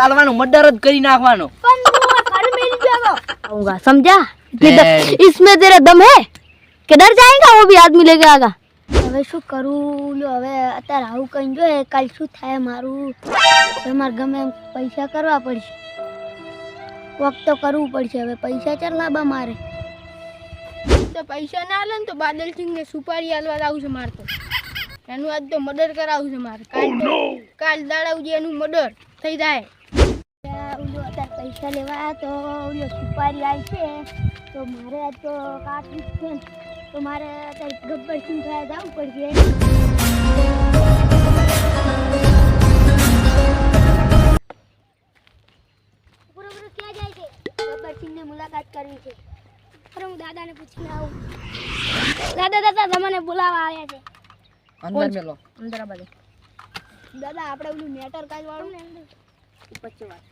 હિંમત ગાલવાનો મર્ડર જ કરી નાખવાનો પણ હું घर में नहीं जाऊंगा आऊंगा समझा इतने Very. दम- इसमें तेरा दम है कि डर जाएगा वो भी आदमी लेके आगा હવે શું કરું લ્યો હવે અત્યારે આવું કઈ જો કાલ શું થાય મારું હવે મારે ગમે એમ પૈસા કરવા પડશે વખત તો કરવું પડશે હવે પૈસા ચાલ લાબા મારે તો પૈસા ના આલે ને તો બાદલ સિંહ ને સુપારી આલવા આવું છે મારે તો એનું આજ તો મર્ડર કરાવવું છે મારે કાલ તો કાલ દાડાવજી એનું મર્ડર થઈ જાય ત્યાં ઓલો અત્યારે પૈસા લેવા તો ઓલો સુપારી આવી છે તો મારે તો કાટવી જ છે. તો મારે અત્યારે ગબ્બર સિંહ થયા જવું પડશે? ક્યાં જાય છે? ગબ્બર સિંહની મુલાકાત કરવી છે. અરે હું દાદાને પૂછીને આવું. દાદા દાદા તમને બોલાવવા આવ્યા છે. અંદર મેલો. અંદર દાદા આપણે ઓલું મેટર કાજ વાળું ને અંદર પછી વાત.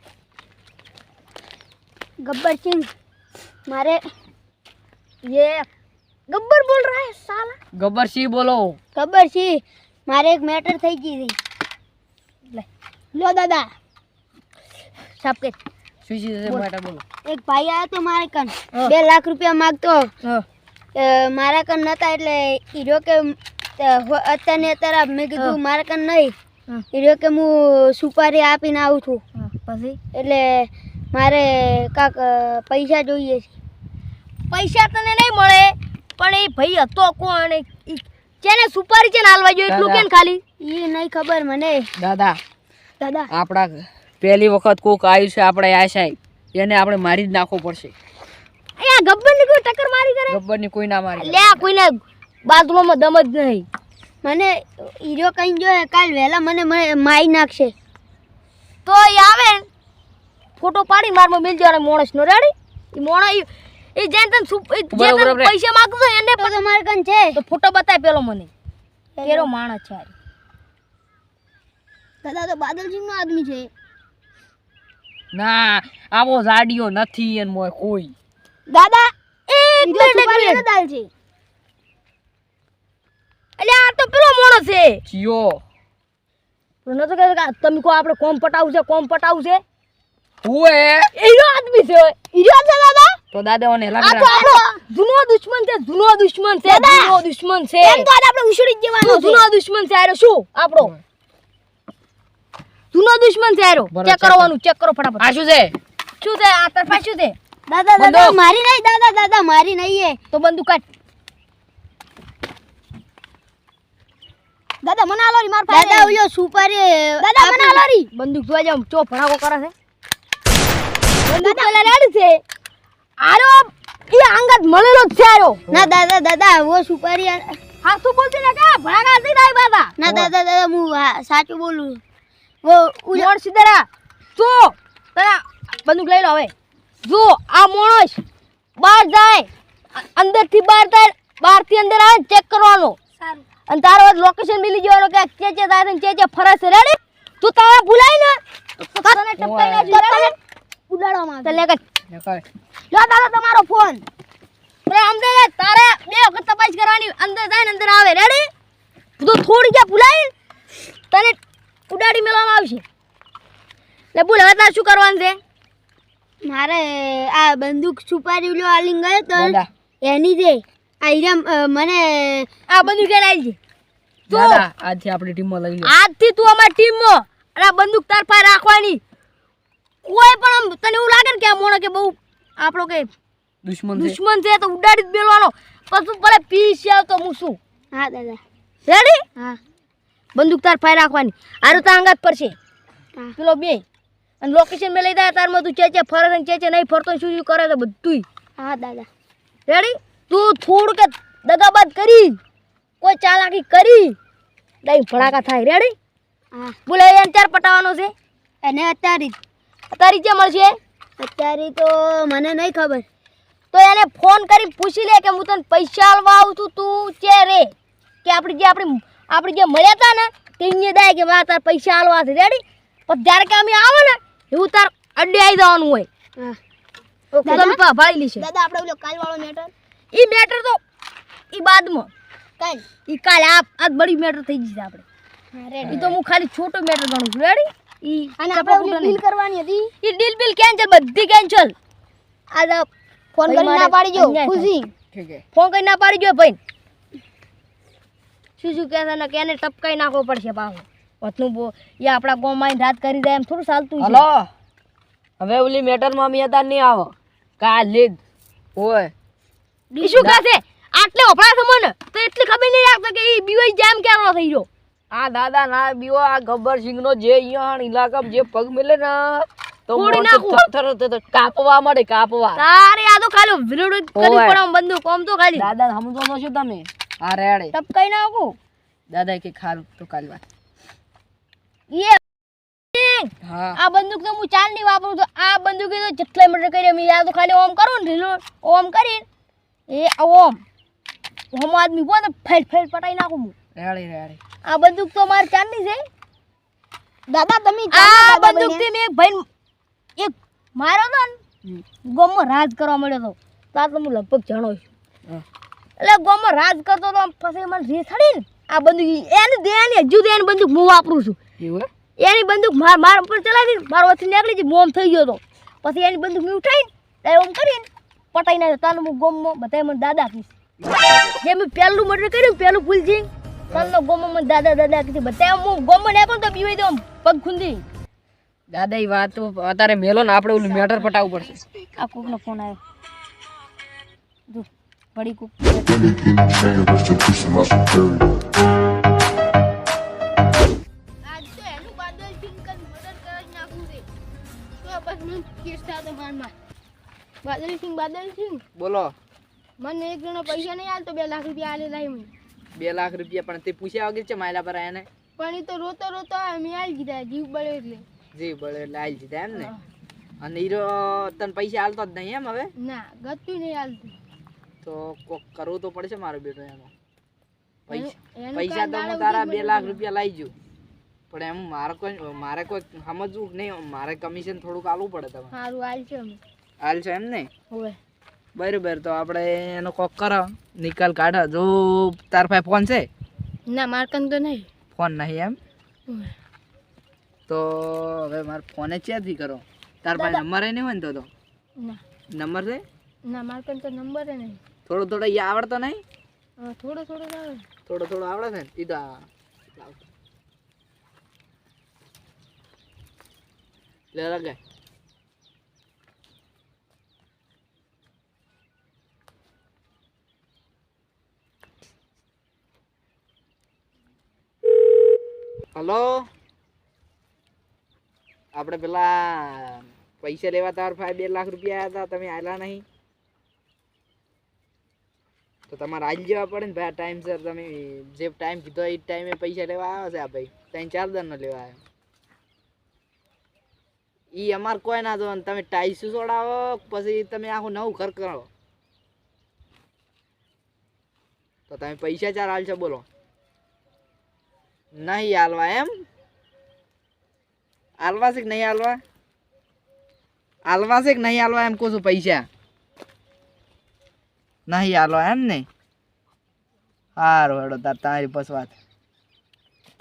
गब्बर सिंह मारे ये गब्बर बोल रहा है साला ગબ્બર સિંહ બોલો ગબ્બર સિંહ મારે એક મેટર થઈ ગઈ હતી લે લો દાદા સાપકે શું છે માટે બોલો એક ભાઈ આવ્યો તો મારે કન બે લાખ રૂપિયા માગતો અ, મારા કન નતા એટલે હીરો કે અ, હો- અત્યારે ને અત્યારે મેં કીધું મારા કન નહીં હીરો કે હું સુપારી આપીને આવું છું પછી એટલે મારે કાક પૈસા જોઈએ છે. પૈસા તને નહીં મળે પણ એ ભાઈ હતો કોણ? એ જેને સુપારી છે ને હાલવા જોઈએ એટલું. કેમ ખાલી? એ નહીં ખબર મને. દાદા દાદા. આપણા પહેલી વખત કોક આવ્યું છે આપણે આ સાહેબ એને આપણે મારી જ નાખવો પડશે. અહીંયા ગબ્બરની કોઈ ટક્કર મારી કરે? ગબ્બરની કોઈ ના મારી લે કોઈને બાથરૂમમાં દમ જ નહીં. મને હીરો કઈ જોઈએ કાલ વહેલા મને મારી નાખશે. તો એ આવે ફોટો પાડી મારમાં મિલ જવાનો માણસ નો રેડી. ઈ મોણા એ જેન તન જે તને. પૈસા માંગતો એને તો તમારે કન છે? તો ફોટો બતાય પેલો મને. કેરો માણસ છે. દાદા તો બાદલજી નો આદમી છે. ના આવો જાડિયો નથી એન મોય કોઈ. દાદા એક મિનિટ એક મિનિટ દાલ છે. એટલે આ તો પેલો મોણસ છે. ચિયો. પણ નતો કે તમે કહો આપણે કોમ પટાવું છે કોમ પટાવું છે. હુએ. હીરો આદમી છે હીરો છે દાદા? તો દાદા ઓને લાગે જૂનો દુશ્મન છે જૂનો દુશ્મન છે જૂનો દુશ્મન છે. એમ તો આજે આપણે ઉછળી જ જવાનો જૂનો દુશ્મન છે આરો શું? આપણો? જૂનો દુશ્મન છે આરો ચેક કરવાનું ચેક કરો ફટાફટ. આ શું છે? શું છે? આ તરફા શું છે? દાદા દાદા મારી નહીં દાદા દાદા મારી નહીં એ. તો બંદૂક કાઢ. દાદા મને આલોરી માર માર દાદા ઓયો સુપારી દાદા મને આલોરી બંદૂક જોવા જાવ ચો ફડાકો કરે છે? બંદૂક પેલા રેડી છે. આરો એ આંગત મળેલો જ છે આરો. ના દાદા દાદા વો સુપારી હા શું બોલતી ને કે? ભડાકા થઈ જાય બાબા ના દાદા દાદા હું સાચું બોલું વો ઉલો- સિદ્ધરા જો તરા બંદૂક લઈ લો હવે. જો આ માણસ બહાર જાય અંદરથી બહાર જાય બહારથી અંદર આવે ચેક કરવાનો. સારું. અને તારો લોકેશન મિલી જવાનો કે ચે ચે થાય છે ને ચે ચે ફરે છે રેડી તું તારા ભૂલાય ને. તો તને ટપકાઈ રેડી ઉડાડવામાં તો લેકર નકાય. લો દાદા તમારો ફોન. રે અંદર તારે બે વખત તપાસ કરવાની. અંદર જાય ને અંદર આવે. રેડી તું થોડી જ્યાં ભૂલાય? તને ઉડાડી મેળવામાં આવશે. લે બોલ હવે તારે શું કરવાનું છે? મારે આ બંદૂક છુપાડી લો આલીને ગયો તો. એની જે આ હીરા મને આ બંદૂક લઈને આવી છે આજથી આપણી ટીમમાં લઈ લો આજથી તું અમારી ટીમમાં. અને આ બંદૂક તાર પાસે રાખવાની. કોઈ પણ આમ તને એવું લાગે ને કે આ મોણો કે બહુ આપણો કે દુશ્મન દુશ્મન છે તો ઉડાડી જ બેલવાનો. પછી ભલે પીસ આવ તો હું શું? હા દાદા. રેડી હા. બંદૂક તાર ફાઈ રાખવાની. આરું તાર અંગાત પડશે. હા. પેલો બે. અને લોકેશન મેં લઈ તાર તારમાં તું ચેચે ફરે છે ને ચેચે નહીં ફરતો શું શું કરે છે બધુંય. હા દાદા. રેડી તું થોડું કે દગાબાદ કરી. કોઈ ચાલાકી કરી. દઈ ભડાકા થાય. રેડી હા. બોલે એને ચાર પટાવવાનો છે. અને અત્યારે જ. તારી જે મળશે? અત્યારે તો મને નહીં ખબર. તો એને ફોન કરી પૂછી લે કે હું તને પૈસા આલવા આવું છું તું છે રે. કે આપણે જે આપણી આપણે જે મળ્યા હતા ને તે અહીંયા દાય કે વાહ તાર પૈસા આલવા છે રેડી પણ જ્યારે કે અમે આવો ને એવું તાર અડ્ડે આવી જવાનું હોય. તો તમે ભાળી લીશે. દાદા આપણે ઓલો કાલવાળો મેટર એ મેટર તો ઈ બાદમાં. કાલ? ઈ કાલે આ આ બડી મેટર થઈ જશે આપણે એ તો હું ખાલી છોટો મેટર ગણું છું. રેડી ઈ અને આપણે ડીલ કરવાની હતી. ઈ ડીલ બિલ કેન્સલ બધી કેન્સલ આજ આ ફોન કરી ના પાડી જો ખુશી. ઠીક છે. ફોન કરી ના પાડી જો ભાઈ. શું શું કહેતા ને કેને ટપકાઈ નાખવો પડશે પાછો. વતનું બો એ આપણા ગામમાં આઈને રાત કરી દે એમ થોડું ચાલતું હલો. હવે ઓલી મેટરમાં હતા નહીં આવો. કાલે ઓય. ઈ શું કહે છે આટલે ઓપડા છે મને તો એટલી ખબર નહીં રાખતો કે એ બીવાઈ જેમ કેવાનો થઈ ગયો. આ દાદા ના બીઓ આ ગબ્બર સિંહ નો જે અહીંયા ઇલાકા જે પગ મિલે ને તો કાપવા મળે કાપવા. તારે આ તો ખાલી વિરોડ કરી પણ બંદૂક આમ તો ખાલી. દાદા સમજો તો શું તમે? આ રેડે. ટપકાઈ નાખું. દાદા કે ખારું તો કાલ વાત એ હા. આ બંદૂક તો હું ચાલ નહીં વાપરું તો આ બંદૂક તો જેટલા મીટર કરી મેં યાર તો ખાલી ઓમ કરું ને ઓમ કરીને. એ ઓમ. ઓમ આદમી બોલ ફેલ ફેલ પટાઈ નાખું હું. રેડી રેડી આ બંદૂક તો મારે ચાંદની છે. દાદા તમે આ બંદૂકથી મેં ભાઈ એક મારો તો ગોમમાં રાજ કરવા મળ્યો તો. તા તો હું લગભગ જાણો છું. એટલે ગોમમાં રાજ કરતો તો પછી મને રી થડી ને આ બંદૂક એની દે ને હજુ તો એની બંદૂક હું વાપરું છું. એની બંદૂક માર માર ઉપર ચલાવી મારો વચ્ચે નીકળી ગઈ મોમ થઈ ગયો તો. પછી એની બંદૂક મેં ઉઠાઈને ત્યારે ઓમ કરીને પટાઈ નાખ્યો. તાનું હું ગોમમાં બધાય મને દાદા કહીશ જે મેં પહેલું મર્ડર કર્યું પહેલું ફૂલજી તાલનો ગોમો મને દાદા દાદા કીધી બધા હું ગોમો ને પણ તો પીવી દઉં પગ ખૂંદી. દાદા એ વાત તો અત્યારે મેલો ને આપણે ઓલું મેટર પટાવવું પડશે. આ કોકનો ફોન આવ્યો. જો વળી કોક આજ તો એનું બાદલ સિંહ બાદલ સિંહ બોલો. મને એક જણો પૈસા નહીં આલતો બે લાખ રૂપિયા આલે લાઈ મને. બે લાખ રૂપિયા પણ તે પૂછ્યા વગર છે માયલા પર એને પણ એ તો રોતો રોતો અમે આલી દીધા જીવ બળે એટલે. જીવ બળે એટલે આઈ દીધા એમ ને? અને હીરો તને પૈસા હાલતો જ નહીં એમ હવે? ના ગતું નહીં આલતું. તો કોક કરવું તો પડશે મારો બેટો એમાં પૈસા પૈસા તો હું તારા બે લાખ રૂપિયા લાવી જઉં પણ એમ મારે કોઈ મારે કોઈ સમજવું નહીં. મારે કમિશન થોડુંક આલવું પડે તમે સારું આલ છે અમે. હાલ એમ ને? હવે. બરોબર તો આપણે એનો કોક કરો. નિકાલ કાઢો. જો તાર પાસે ફોન છે? ના મારકન તો નહીં. ફોન નહીં એમ? તો હવે મારે ફોને ક્યાંથી કરો? તાર પાસે નંબર નહીં હોય ને તો તો? નંબર છે? ના મારકન તો નંબર નહીં. થોડો થોડો એ આવડતો નહીં? થોડો થોડો આવડે થોડો થોડો આવડે છે ને? તો લે લગાય. હલો? આપણે પેલા પૈસા લેવા તાર ભાઈ બે લાખ રૂપિયા હતા, તમે આવેલા નહીં? તો તમારે આજ જવા પડે ને ભાઈ ટાઈમ સર તમે જે ટાઈમ કીધો એ ટાઈમે પૈસા લેવા આવ્યો છે આ ભાઈ. ત્રણ, ચાર દરનો લેવા આવ્યો એ અમારે કોઈ ના દો તમે ટાઈસુ છોડાવો, પછી તમે આખું નવું ઘર કરો. તો તમે પૈસા ચાર હાલશો બોલો. નહીં હાલવા એમ? હાલવા છે કે નહીં હાલવા? હાલવા છે કે નહીં હાલવા એમ કહું છું પૈસા? નહીં આલવા એમ ને સારું હેડો તાર તમારી બસ વાત.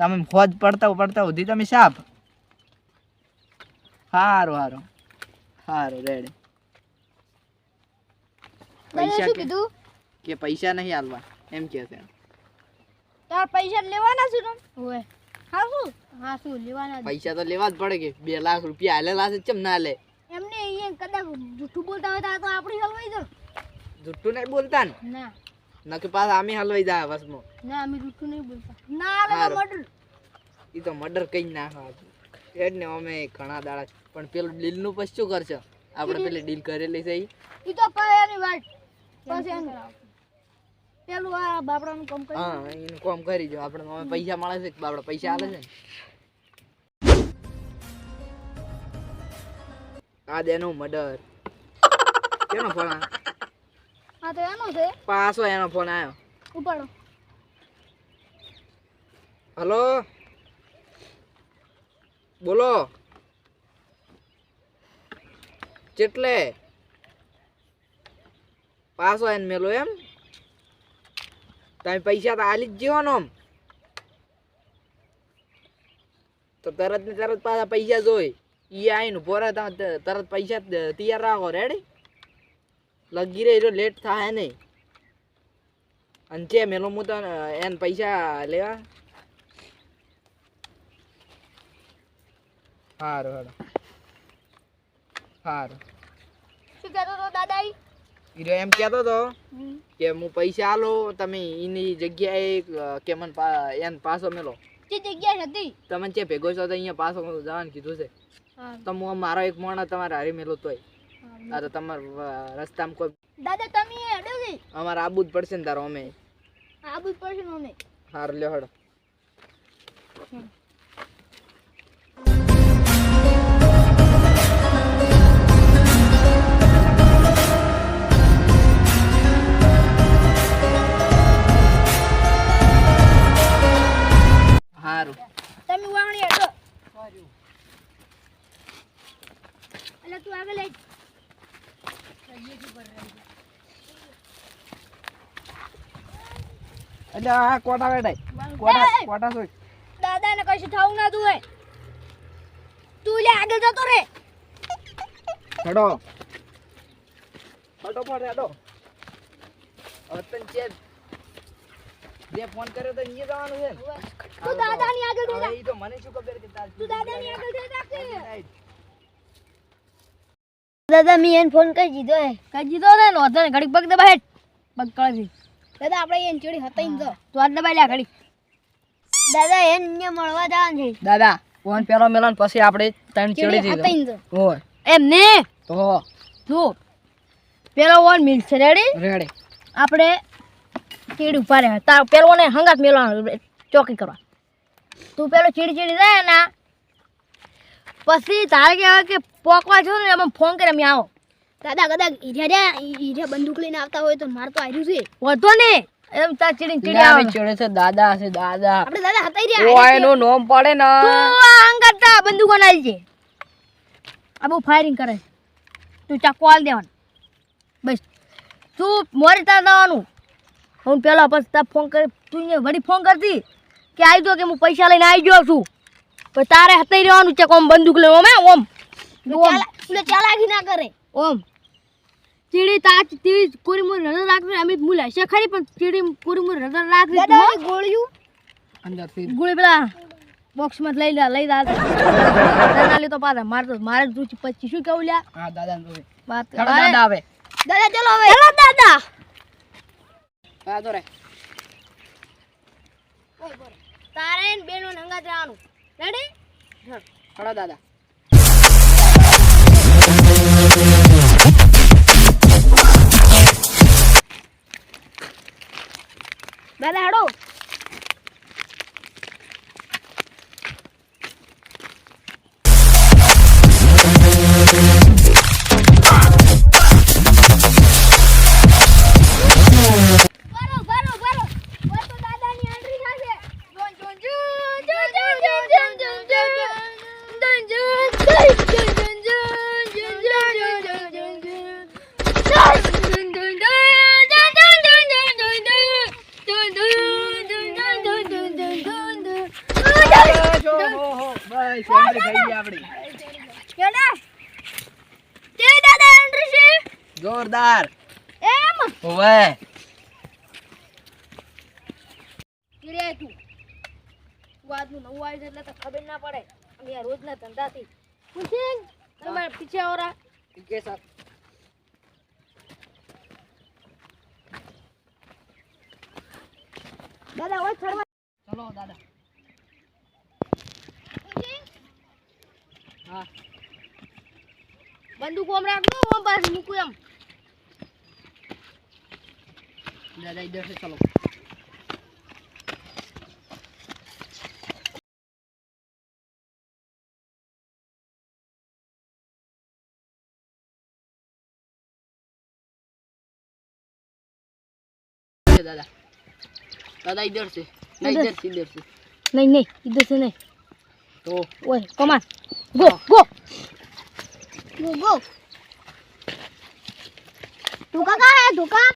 તમે ફોજ પડતા પડતા સુધી તમે સાપ સારું સારું સારું રેડી. પૈસા કે કીધું? કે પૈસા નહીં હાલવા એમ કે છે તાર પૈસા લેવાના છું તમ હવે હા શું? હા શું લેવાના પૈસા તો લેવા જ પડે કે બે લાખ રૂપિયા હાલેલા છે ચમ ના લે એમને અહીંયા કદાચ જૂઠું બોલતા હોય તો આ આપણી હલવાઈ દો જુઠ્ઠું નહીં બોલતા ને? ના. નકે પાછા આમે હલવાઈ જાય વસમાં. ના અમે જૂઠું નહીં બોલતા. ના આલે મર્ડર એ તો મર્ડર કઈ ના એ જ ને અમે ઘણા દાડા. પણ પેલું ડીલનું પછી શું કરશે? આપણે પેલી ડીલ કરેલી છે ઈ? ઈ તો પાયાની વાત. પછી એનું પેલું આ બાપડાનું કામ કરી હા એનું કામ કરી જો. આપણે અમે પૈસા મળે છે બાપડા પૈસા આલે છે આ દેનો મર્ડર. કેનો ફોન આ હા તો એનો છે. પાછો એનો ફોન આવ્યો. ઉપાડો. હલો? બોલો? ચેટલે? પાછો એને મેલો એમ? તમે પૈસા તો આલી જ જીવો આમ. તો તરત ને તરત પાછા પૈસા જોઈ. ઈ આવીને પોરા તમે તરત પૈસા તૈયાર રાખો રેડી લગી રહી, જો લેટ થાય નહીં. અને છે મેલો હું તો એને પૈસા લેવા? સારું હેડો સારું શું કરો દાદા? હીરો એમ કહેતો તો કે હું પૈસા આલો તમે એની જગ્યાએ કે મને એન પાછો મેલો. જે જગ્યા હતી. તમે જે ભેગો છો તો અહીંયા પાછો જવાનું કીધું છે. તો હું મારો એક મોણા તમારે હારી મેલો તોય. આ તો તમાર રસ્તામાં કોઈ દાદા તમે હેડો છે અમારે આબુ જ પડશે ને તારો અમે. આબુ જ પડશે ને અમે. હાર લ્યો હડો. એટલે આ કોટા બેટાય કોટા કોટા શું દાદા ને કશું થવું ના દુએ તું લે આગળ જતો રે. હડો. હડો પર હડો. અતન છે જે ફોન કર્યો તો અહીંયા જવાનું છે. તું દાદા ની આગળ જતા ઈ તો મને શું ખબર કે તું દાદા ની આગળ જતા કે દાદા મેં એને ફોન કરી દીધો હે. કરી દીધો ને નોંધો ને ઘડીક પગ દબા હેડ પગ કળજી દાદા આપણે એન ચોડી હતા ને તો. આ દબાઈ લે ઘડી. દાદા એન ને મળવા જવાનું છે. દાદા ફોન પેલો મેલન ને પછી આપણે ત્રણ ચડી હતા જઈએ. ને તો? હોય. એમ ને તો જો પેલો વન મિલ છે રેડી રેડી આપણે ચીડી ઊભા રહે તાર પેલો ને હંગાત મેળવાનો ચોકી કરવા. તું પેલો ચીડી ચીડી રહે ના પછી તારે કહેવાય કે પોકવા છો ને એમાં ફોન કરે અમે આવો. દાદા કદાચ હીરા ઈર્યા બંદૂક લઈને આવતા હોય તો માર તો આવ્યું છે. વધો ને. એમ તા ચીડી ચીડી આવે ચડે છે દાદા છે દાદા. આપણે દાદા હતા એનું નોમ પડે ને. તો આ હંગાત બંદૂકો નાખી છે આ બહુ ફાયરિંગ કરે તું ચાકુ આલ દેવાનું. બસ. તું મોરી તાર દેવાનું હું પેલા પછી તાર ફોન કરી તું વળી ફોન કરતી કે આવી જો કે હું પૈસા લઈને આવી ગયો છું. પણ તારે હતાઈ રહેવાનું છે કોમ બંદૂક લઈને ઓમ ઓમ. ચાલાકી ના કરે. ઓમ. ચીડી તા ચીડી કોરી મોરી નજર રાખવી અમે મુલા છે ખરી પણ ચીડી કોરી મોરી નજર રાખવી તું, હો. અંદરથી ગોળી પેલા બોક્સમાં લઈ લે લઈ લે દાદા લે તો પાછા માર તો મારે જ રૂચિ પછી શું કેવું લ્યા? હા દાદા વાત દાદા આવે. દાદા ચલો હવે. ચલો દાદા. હા તો રે તારે ને બેનો નંગા જવાનું રેડી ચલો દાદા. દાદા હેડો. એટલે તો ખબર ના પડે. અમે આ રોજના ધંધાથી. પૂછી તમારા પીછે ઓરા કે સાહેબ. દાદા ઓય ચડવા ચલો દાદા. હા. બંદૂક ઓમ રાખજો ઓમ પાછું મૂકું એમ. દાદા ઇધર से चलो दादा दादा इधर से नहीं इधर से इधर से નહીં નહીં इधर से नहीं तो ओए कमान गो गो ગો ગો ધોકા કા હે ધોકા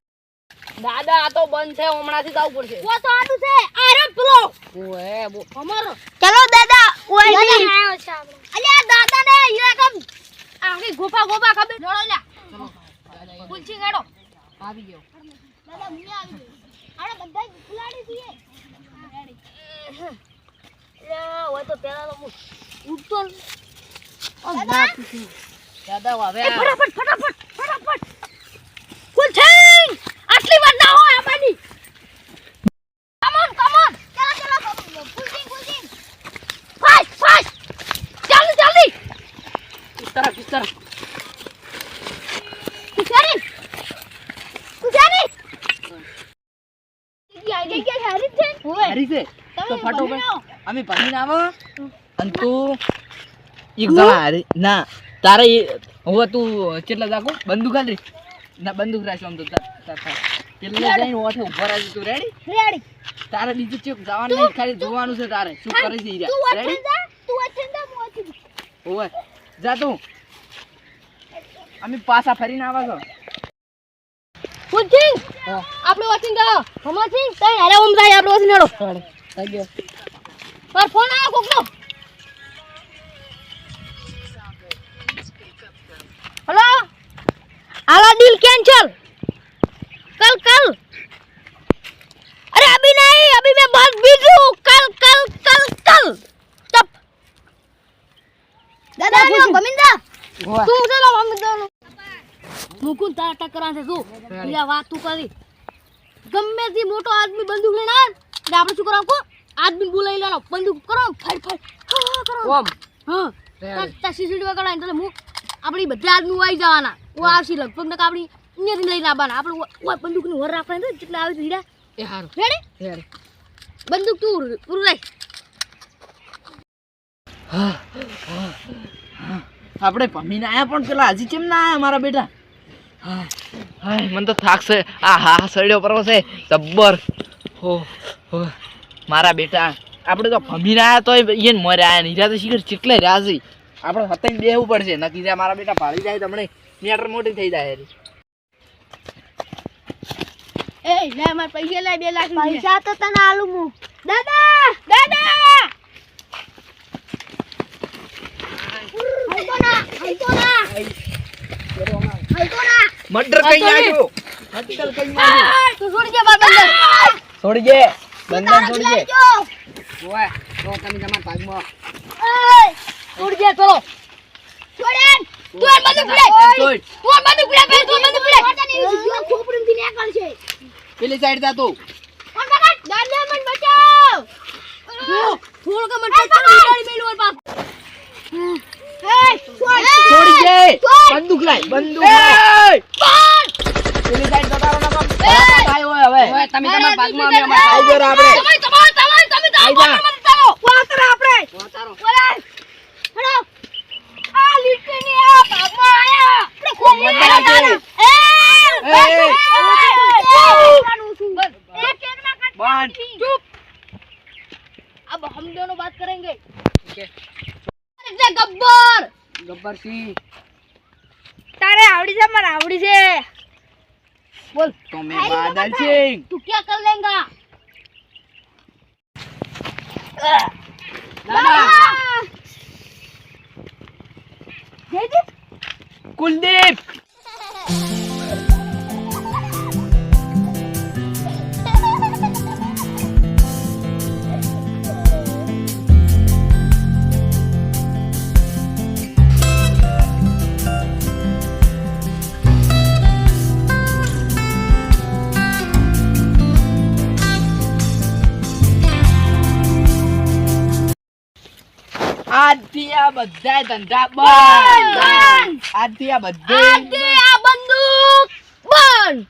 દાદા આ તો બંધ છે હમણાંથી જ આવવું પડશે ઓ તો આટલું છે આરે પેલો ઓએ બો અમારો ચલો દાદા ઓય અલ્યા દાદા ને યો કમ આખી ગોપા ગોપા ખબર જોડો લ્યા પુલસી ગાડો આવી ગયો. દાદા હું આવી ગયો આને બધા ખુલાડી દીએ હોય તો પેલા તો હું ઉડતો દાદા! દાદા હવે ફટાફટ ફટાફટ ફટાફટ કુલછી આટલી વાર ના હોય આમાંની કમ ઓન કમ ઓન ચલો ચલો કુલછી કુલછી ફાસ્ટ ફાસ્ટ જલ્દી જલ્દી કિસ તરફ કિસ તરફ કુશારી કુશારી જગ્યા જગ્યા હારી છે હરી છે તો તમે ફટો ભણી અમે ભણીને આવો. અને તું એક જણા ના તારે હવે તું કેટલા જાગો? બંદૂક હાલ ના બંદૂક રાખ્યો આમ તો. પેલા જઈને ઓઠે ઊભો રાખજો તું રેડી? રેડી. તારે બીજું ચેક જવાનું નહીં ખાલી જોવાનું છે તારે. શું કરે છે રેડી? તું જા હું વચન ઓય જા તું. અમે પાછા ફરીને આવા છો. કુલછી આપણે જા. હમાથી તઈ હારે ઓમ જાય આપણે હેડો થઈ ગયો. પર ફોન આવ્યો કોકનો હલો? આલા ડીલ કેન્સલ કલ કલ. અરે અભી નહીં અભી મેં બસ બીજું. કલ કલ કલ કલ. ટપ દાદા નો ગમિંદા તું ચલો ગમિંદાનો મુકુંદ તારા ટકરા છે તું બીજા વાત તું કરી. ગમે તે મોટો આદમી બંદૂક લઈને આવે. આપણે શું કરાવું આદમી બોલાવી લેવાનો. બંદૂક કરો ફાઈટ હા કરો. ઓમ. હા. રેડી. તા સીસીટીવી વગાડવા એટલે હું આપણી બધા આદમી આવી જવાના. ઓ આવશે લગભગ ને આપણી અહીંયાથી લઈને આવવાના. આપણે ઓયનું વર રાખવાની તો જેટલા આવે ધીરા એ હારું. રેડી રેડી બંદૂક તું પૂરું રાખ આપણે ભમીને આયા પણ પેલા હજી કેમ ના આયા મારા બેટા? હા. હા મને તો થાક છે. આ હા સડ્યો પરવો છે. જબ્બર. હો હો. મારા બેટા. આપણે તો ભમીને રહ્યા તો એને મરે આયા નહીં. તો શીખર ચીટલે રહ્યા છે. આપણે હતાઈ બેહવું પડશે. નક્કી જાય મારા બેટા ભાળી જાય તમને મેટર મોટી થઈ જાય એ લે માર પૈસા લે બે લાખ પૈસા તો તને આલું હું દાદા! દાદા! હાલતો ના હાલતો ના. હાલતો ના. મર્ડર કઈ નાખ્યો. હત્તર કઈ નાખ્યો. છોડી દે બાર છોડી દે. બંધન છોડી દે જો ઓય તો તમે તમારા ભાગમાં. એય છોડી દે ચલો. છોડે તું એ બધું પીડે છોડ. તું એ બધું પીડે બે તું બધું પીડે જો ખોપડીમથી નીકળ છે. પેલી સાઈડ જા તું. કોણ દાદા મન બચાવ. થોડો મન પકડ ગાડી મેલું ઓર બાપ. છોડી. દે બંદૂક લાય બંદૂક લાય. પેલી સાઈડ જતા રહો નકર બરાબર થાય હોય હવે તમે તમારા ભાગમાં અમે અમારા આઈ જરા આપણે તમે તમાર તમાર તમે તો આઈ જા. મને ચાલો વાતર આપણે બોલાય હેડો આ લીટીની આ ભાગમાં આયા આપણે ખૂબ મજા આવશે. એ ए! एक एक ना काट બંધ चुप अब हम दोनों बात करेंगे એટલે ગબ્બર ગબ્બર સિંહ તારે तो मैं बादल सिंह तू क्या कर लेगा कुलदीप બધા ધંધા બંધ. આથી આ બધે આ બંદૂક બંધ.